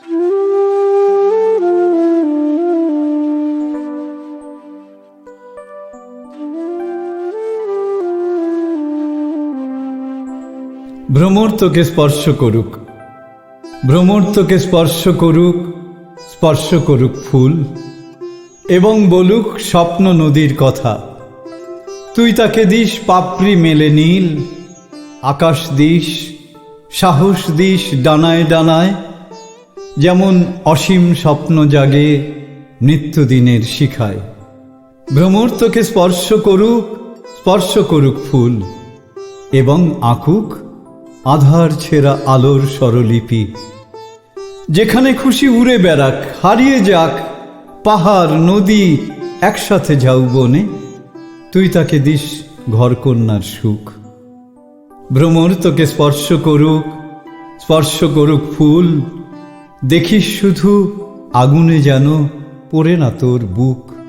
ভ্রমর তোকে স্পর্শ করুক। ভ্রমর তোকে স্পর্শ করুক স্পর্শ করুক ফুল এবং বলুক স্বপ্ন নদীর কথা। তুই তাকে দিস পাপড়ি মেলে নীল, আকাশ দিস, সাহস দিস ডানায় ডানায় যেমন অসীম স্বপ্ন জাগে, নিত্যদিনের শিখায়। ভ্রমর তোকে স্পর্শ করুক স্পর্শ করুক ফুল, এবং আঁকুক আধার ছেঁড়া আলোর স্বরলিপি। যেখানে খুশি উড়ে বেড়াক, হারিয়ে যাক, পাহাড়, নদী একসাথে যাও বনে, তুই তাকে দিস ঘরকন্যার সুখ। ভ্রমর তোকে স্পর্শ করুক স্পর্শ করুক ফুল দেখিস শুধু আগুনে যেন পড়ে না তোর বুক।